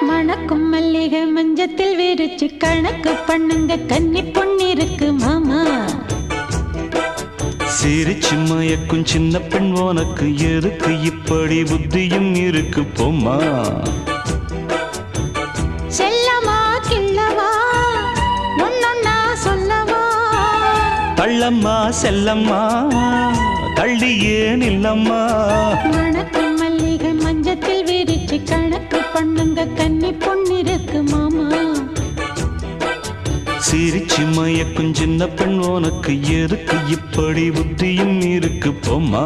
மணக்கும் மல்லிகை மஞ்சத்தில் விரிச்சு கணக்கு பண்ணுங்க கன்னி பொன்னிருக்கு மாமா. சிரிச்சு மயக்கும் சின்ன பெண் உனக்கு எதுக்கு? இப்படி புத்தியும் இருக்கு போம்மா. செல்லமா கிள்ளவா? ஒன்னொன்னா சொல்லவா? தள்ளம்மா செல்லம்மா தள்ளியே நில்லம்மா. பண்ணுங்க கன்னி பொன்னிருக்கு மாமா. சிரிச்சு மயக்கும் சின்ன பெண் உனக்கு எதுக்கு? இப்படி புத்தியும் இருக்கு போமா